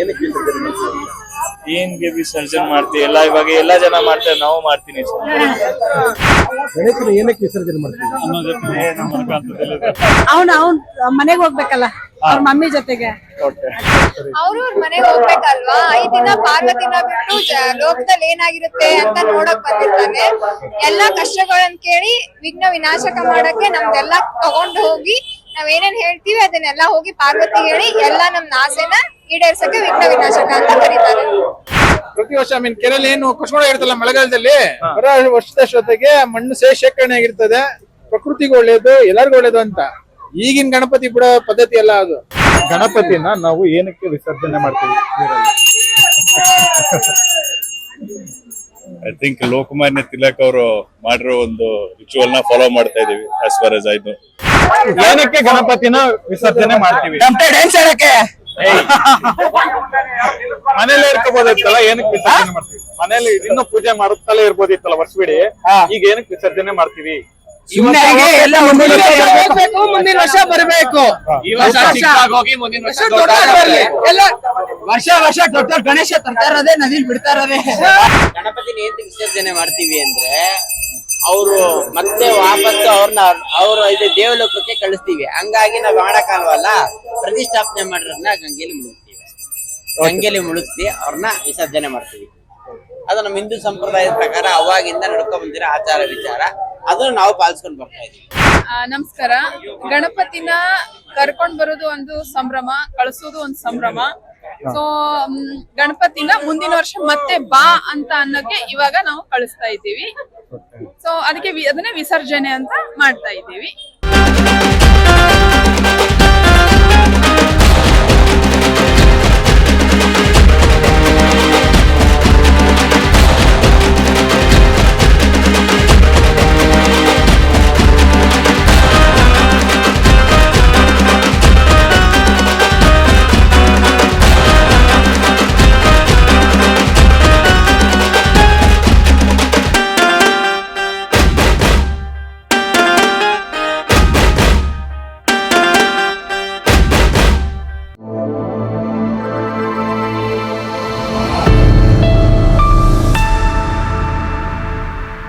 ಏನಕ್ಕೆ ವಿಸರ್ಜನೆ ಮಾಡ್ತೀವಿ ಎಲ್ಲ ಇವಾಗ ಎಲ್ಲಾ ಜನ ಮಾಡ್ತಾರೆ ನಾವು ಮಾಡ್ತೀನಿ ಗಣೇಶನ ಏನಕ್ಕೆ ವಿಸರ್ಜನೆ ಮಾಡ್ತೀವಿ ಅವ್ನ್ ಅವ್ನ್ ಮನೆಗ್ ಹೋಗ್ಬೇಕಲ್ಲ ಅವ್ರ ಮಮ್ಮಿ ಜೊತೆಗೆ. ಅವ್ರು ಅವ್ರ ಮನೆಗೆ ಹೋಗ್ಬೇಕಲ್ವಾ? ಐದ್ ದಿನ ಪಾರ್ವತಿನ ಬಿಟ್ಟು ಜ- ಲೋಕದಲ್ಲಿ ಏನಾಗಿರುತ್ತೆ ಅಂತ ನೋಡಕ್ ಬಂದಿರ್ತಾನೆ ಎಲ್ಲಾ ಕಷ್ಟಗಳನ್ನ ಕೇಳಿ ವಿಘ್ನ ವಿನಾಶಕ ಮಾಡಕ್ಕೆ ನಮ್ದೆಲ್ಲ ತಗೊಂಡು ಹೋಗಿ ನಾವ್ ಏನೇನ್ ಹೇಳ್ತೀವಿ ಅದನ್ನೆಲ್ಲ ಹೋಗಿ ಪಾರ್ವತಿ ಹೇಳಿ ಎಲ್ಲಾ ನಮ್ ಆಸೆನ ಈಡೇರ್ಸಕ್ಕೆ ವಿಘ್ನ ವಿನಾಶಕ ಅಂತ ಕರೀತಾರೆ. ಪ್ರತಿ ವರ್ಷ ಐ ಮೀನ್ ಕೆರೆಯಲ್ಲಿ ಏನು ಕೊಚ್ಕೊಂಡು ಇರ್ತಲ್ಲ ಮಳೆಗಾಲದಲ್ಲಿ? ವರ್ಷದ ವರ್ಷದಷ್ಟೊತ್ತಿಗೆ ಮಣ್ಣು ಸೇ ಶೇಖರಣೆ ಆಗಿರ್ತದೆ. ಪ್ರಕೃತಿಗೂ ಒಳ್ಳೇದು ಎಲ್ಲರಿಗೂ ಒಳ್ಳೇದು ಅಂತ. ಈಗಿನ ಗಣಪತಿ ಕೂಡ ಪದ್ಧತಿ ಅಲ್ಲ ಅದು. ಗಣಪತಿನ ನಾವು ಏನಕ್ಕೆ ವಿಸರ್ಜನೆ ಮಾಡ್ತೀವಿ? ನೀರಲ್ಲಿ? ಐ ಥಿಂಕ್ ಲೋಕಮಾನ್ಯ ತಿಲಕ್ ಅವರು ಮಾಡಿರೋ ಒಂದು ರಿಚುವಲ್ನ ಫಾಲೋ ಮಾಡ್ತಾ ಇದೀವಿ ಆಸ್ ಫಾರ್ ಎಸ್ ಆಯ್ತು ಏನಕ್ಕೆ ಗಣಪತಿನ ವಿಸರ್ಜನೆ ಮಾಡ್ತೀವಿ? ಮನೇಲೆ ಇರ್ಕೋಬೋದಿತ್ತಲ್ಲ ಏನಕ್ಕೆ ವಿಸರ್ಜನೆ ಮಾಡ್ತೀವಿ? ಮನೇಲಿ ಇನ್ನು ಪೂಜೆ ಮಾಡುತ್ತಲೇ ಇರ್ಬೋದಿತ್ತಲ್ಲ ವರ್ಷವಿಡಿ? ಈಗ ಏನಕ್ಕೆ ವಿಸರ್ಜನೆ ಮಾಡ್ತೀವಿ? ಮುಂದಿನ ವರ್ಷ ಬರಬೇಕು ಈ ವರ್ಷ ಚಿಕ್ಕದಾಗಿ ಹೋಗಿ ಮುಂದಿನ ವರ್ಷ ದೊಡ್ಡದಾಗಿ ಎಲ್ಲ ವರ್ಷ ವರ್ಷ ದೊಡ್ಡ ದೊಡ್ಡ ಗಣೇಶ ತರ್ತಾ ಇರೋದೇ ನದಿಲ್ ಬಿಡ್ತಾ ಇರೋದೇ. ಗಣಪತಿನ ಏನ್ ವಿಸರ್ಜನೆ ಮಾಡ್ತೀವಿ ಅಂದ್ರೆ ಅವರು ಮತ್ತೆ ವಾಪಸ್ ಅವ್ರನ್ನ ಅವ್ರು ಇದು ದೇವಲೋಕಕ್ಕೆ ಕಳಿಸ್ತೀವಿ. ಹಂಗಾಗಿ ನಾವ್ ಮಾಡಕ್ಕಾಗಲ್ವಲ್ಲ ಪ್ರತಿಷ್ಠಾಪನೆ ಮಾಡಿರೋದನ್ನ ಗಂಗೆಲಿ ಮುಳುಗ್ತೀವಿ. ಗಂಗೆಲಿ ಮುಳುಗಿಸಿ ಅವ್ರನ್ನ ವಿಸರ್ಜನೆ ಮಾಡ್ತೀವಿ. ಅದು ನಮ್ಮ ಹಿಂದೂ ಸಂಪ್ರದಾಯದ ಪ್ರಕಾರ ಅವಾಗಿಂದ ನಡ್ಕೊಂಡ್ ಬಂದಿರೋ ಆಚಾರ ವಿಚಾರ. ಅದನ್ನ ನಾವು ಪಾಲಿಸ್ಕೊಂಡು ಬರ್ತಾ ಇದೀವಿ. ನಮಸ್ಕಾರ. ಗಣಪತಿನ ಕರ್ಕೊಂಡ್ ಬರೋದು ಒಂದು ಸಂಭ್ರಮ ಕಳಿಸೋದು ಒಂದು ಸಂಭ್ರಮ. ಸೊ ಗಣಪತಿನ ಮುಂದಿನ ವರ್ಷ ಮತ್ತೆ ಬಾ ಅಂತ ಅನ್ನೋಕೆ ಇವಾಗ ನಾವು ಕಳಿಸ್ತಾ ಇದ್ದೀವಿ. ಸೊ ಅದಕ್ಕೆ ಅದನ್ನ ವಿಸರ್ಜನೆ ಅಂತ ಮಾಡ್ತಾ ಇದ್ದೀವಿ.